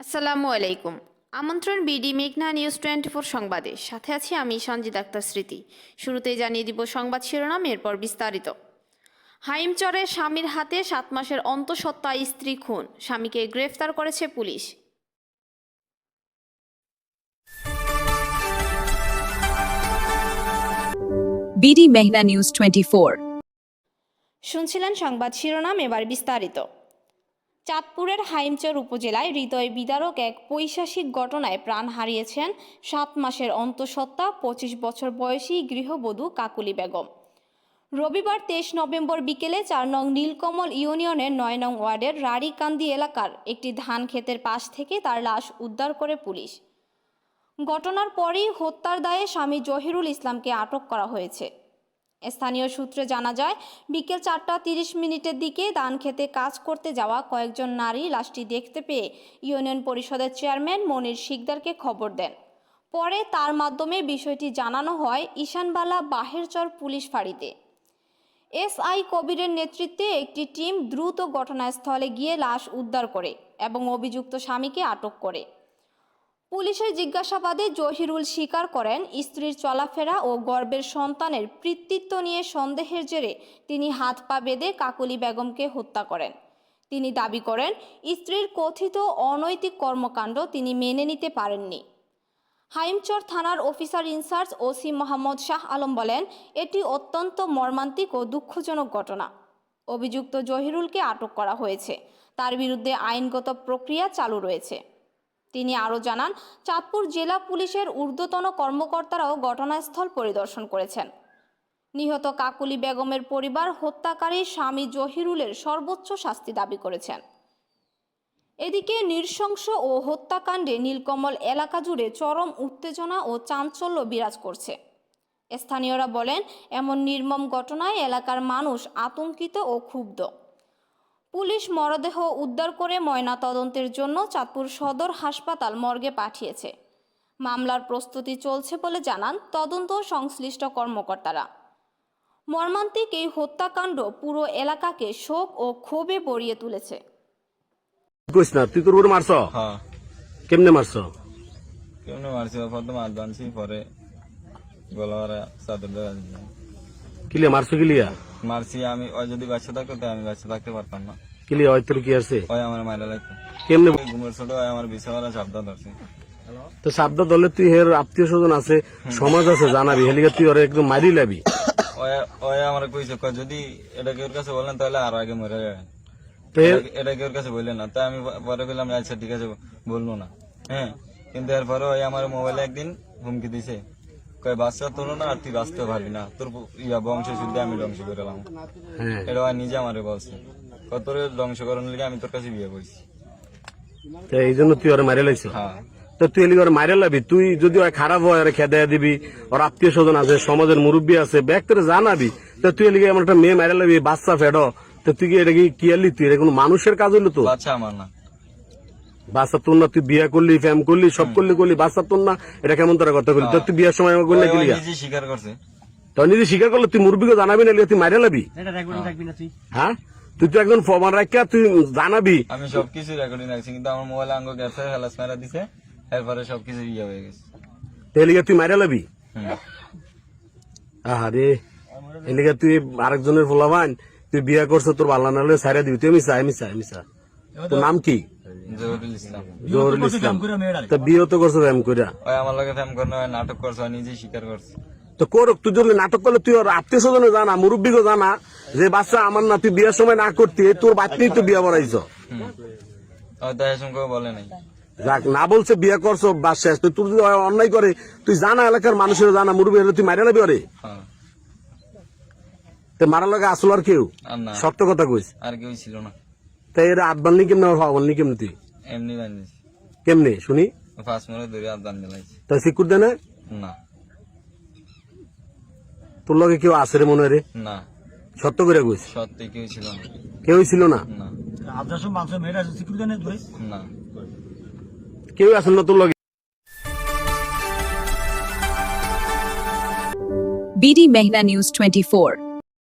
আসসালামু আলাইকুম। আমন্ত্রণ বিডি মেঘনা নিউজ টোয়েন্টি ফোর সংবাদে। সাথে আছি আমি সঞ্জিত আক্তার স্মৃতি। শুরুতেই জানিয়ে দিব সংবাদ শিরোনাম এরপর বিস্তারিত। হাইমচরে স্বামীর হাতে সাত মাসের অন্তঃসত্ত্বা স্ত্রী খুন। স্বামীকে গ্রেফতার করেছে পুলিশ। বিডি মেঘনা নিউজ টোয়েন্টি ফোর শুনছিলেন সংবাদ শিরোনাম এবার বিস্তারিত। চাঁদপুরের হাইমচর উপজেলায় হৃদয় বিদারক এক পৈশাসিক ঘটনায় প্রাণ হারিয়েছেন সাত মাসের অন্তঃসত্ত্বা পঁচিশ বছর বয়সী গৃহবধূ কাকুলি বেগম। রবিবার তেইশ নভেম্বর বিকেলে চার নং নীলকমল ইউনিয়নের নয় নং ওয়ার্ডের রাড়িকান্দি এলাকার একটি ধান ক্ষেতের পাশ থেকে তার লাশ উদ্ধার করে পুলিশ। ঘটনার পরই হত্যার দায়ে স্বামী জহিরুল ইসলামকে আটক করা হয়েছে। স্থানীয় সূত্রে জানা যায়, বিকেল চারটা তিরিশ মিনিটের দিকে ধান খেতে কাজ করতে যাওয়া কয়েকজন নারী লাশটি দেখতে পেয়ে ইউনিয়ন পরিষদের চেয়ারম্যান মনির শিকদারকে খবর দেন। পরে তার মাধ্যমে বিষয়টি জানানো হয় ঈশানবালা বাহেরচর পুলিশ ফাঁড়িতে। এসআই কবিরের নেতৃত্বে একটি টিম দ্রুত ঘটনাস্থলে গিয়ে লাশ উদ্ধার করে এবং অভিযুক্ত স্বামীকে আটক করে। পুলিশের জিজ্ঞাসাবাদে জহিরুল স্বীকার করেন, স্ত্রীর চলাফেরা ও গর্বের সন্তানের কৃতিত্ব নিয়ে সন্দেহের জেরে তিনি হাত পা বেঁধে কাকলি বেগমকে হত্যা করেন। তিনি দাবি করেন, স্ত্রীর কথিত অনৈতিক কর্মকাণ্ড তিনি মেনে নিতে পারেননি। হাইমচর থানার officer in charge OC Mohammad Shah Alam বলেন, এটি অত্যন্ত মর্মান্তিক ও দুঃখজনক ঘটনা। অভিযুক্ত জহিরুলকে আটক করা হয়েছে। তার বিরুদ্ধে আইনগত প্রক্রিয়া চালু রয়েছে। তিনি আরও জানান, চাঁদপুর জেলা পুলিশের ঊর্ধ্বতন কর্মকর্তারাও ঘটনাস্থল পরিদর্শন করেছেন। নিহত কাকুলি বেগমের পরিবার হত্যাকারী স্বামী জহিরুলের সর্বোচ্চ শাস্তি দাবি করেছেন। এদিকে নৃশংস ও হত্যাকাণ্ডে নীলকমল এলাকা জুড়ে চরম উত্তেজনা ও চাঞ্চল্য বিরাজ করছে। স্থানীয়রা বলেন, এমন নির্মম ঘটনায় এলাকার মানুষ আতঙ্কিত ও ক্ষুব্ধ। পুলিশ মরদেহ উদ্ধার করে ময়না তদন্তের জন্য চাঁদপুর সদর হাসপাতাল মর্গে পাঠিয়েছে। মামলার প্রস্তুতি চলছে বলে জানান তদন্ত সংশ্লিষ্ট কর্মকর্তারা। মর্মান্তিক এই হত্যাকাণ্ড পুরো এলাকাকে শোক ও ক্ষোভে ভরিয়ে তুলেছে। কইস না তুই তোর মারছ? হ্যাঁ। কেমনে মারছ? কেমনে মারছি? প্রথম হাত পরে গলাওয়ারা চাদর দেওয়া কিলিয়া মারছ কিলিয়া? মারছি আমি ওই যদি বাচ্চা থাকতো তাই আমি বাচ্চা থাকতে পারতাম না। কিলিয়া হয় তোর কি আছে? ওই আমার মায়েরা লাগতো। কেমনে ঘুমের ছোট ওই আমার বিছাওয়ালা চাপদা ধরছে। তো সাবদা দলে তুই হের আত্মীয় স্বজন আছে সমাজ আছে জানাবি। হেলিকা তুই ওরা একদম মারি লাবি। ওই ওই আমার কইছে যদি এটা কেউর কাছে বলেন তাহলে আরও আগে মরে যাবে। এটা- কেউর কাছে বললেন না। তাই আমি পরে বললাম আচ্ছা ঠিক আছে বলব না। হ্যাঁ কিন্তু এরপরে ওই আমার মোবাইলে একদিন হুমকি দিছে। কয় বাচ্চা তোর না আর তুই বাঁচতে পারবি না। তোর ইয়া বংশ শুদ্ধ আমি ধ্বংস করে এলাম হ্যাঁ। এটা নিজে আমারে বলছে। ধ্বংস করার লিগে আমি তোর কাছে বিয়ে করছি। এই জন্য তুই ওরা মারি লাগছ হ্যাঁ। তো তুই এলিকা ওরা মারি লাবি তুই যদি ওরা খারাপ হয় ওরা খেদা দিবি ওর আত্মীয় স্বজন আছে সমাজের মুরব্বী আছে ব্যাগ তোরে জানাবি তো তুই এলিকা আমার একটা মেয়ে মারি লাবি বাচ্চা ফেডো। তো তুই কি এটা কি কি তুই? এটা কোনো মানুষের কাজ হইল তো? বাচ্চা আমার না। বাচ্চা তোর না তুই বিয়া করলি ফ্যাম করলি সব করলি করলি বাচ্চা তোর না এটা কেমন তোরা কথা করলি তো তুই বিয়ার সময় আমার করলি ওই স্বীকার করছে। নিজে স্বীকার করলে তুই মুরব্বীকে জানাবি না তুই মারিয়া লাবি? হ্যাঁ। তুই। তো একজন ফমান রাখিয়া তুই জানাবি। আমি সবকিছু রেকর্ডিং রাখছি কিন্তু আমার মোবাইলে আঙ্গ গেছে হেলাস মেরা দিছে এরপরে সবকিছু ইয়ে হয়ে গেছে। তুই মারিয়া লাবি? এলিগা তুই আরেকজনের ফোলাবান তুই বিয়া করছ তোর বাল্লা নাহলে সাইরা দিবি। তুই মিশা মিশা মিশা তোর নাম কি? জহুরুল ইসলাম। জহরুল ইসলাম। তো বিয়ে তো করছ এম কইরা? ওই আমার লগে ফ্যাম করে ওই নাটক করছে নিজে স্বীকার করছে। তো কর তুই যদি নাটক করলে তুই ওর আত্মীয় স্বজনে জানা মুরব্বীকে জানা যে বাচ্চা আমার না তুই বিয়ার সময় না করতি তোর বাচ্চাই তো বিয়া বড়াইছ বলে নাই। যাক না বলছে বিয়ে করছ বাস শেষ। তুই তুই যদি অন্যায় করে তুই জানা এলাকার মানুষের জানা মুরব্বী হলে তুই মারা লাবি ওরে হ্যাঁ। তো মারা লাগে আসল আর কেউ? সত্য কথা কইস। আর কেউ ছিল না। তাই এর আট বানলি কেমনে আর হওয়া বানলি কেমনে তুই? এমনি বানিয়েছি কেমনে শুনি? ফাঁস মেরে ধরে আর দান দিলাইছি তাই সিকুর দেনে না? তোর লগে কেউ আসে রে মনে রে? না। সত্য করে কইস। সত্যি কেউ ছিল না। কেউ ছিল না? না। আপনার সব মাংস মেয়েরা সিকিউরিটি নেই ধরে? না। কেউ আসল না তোর লগে? BD Meghna news twenty four.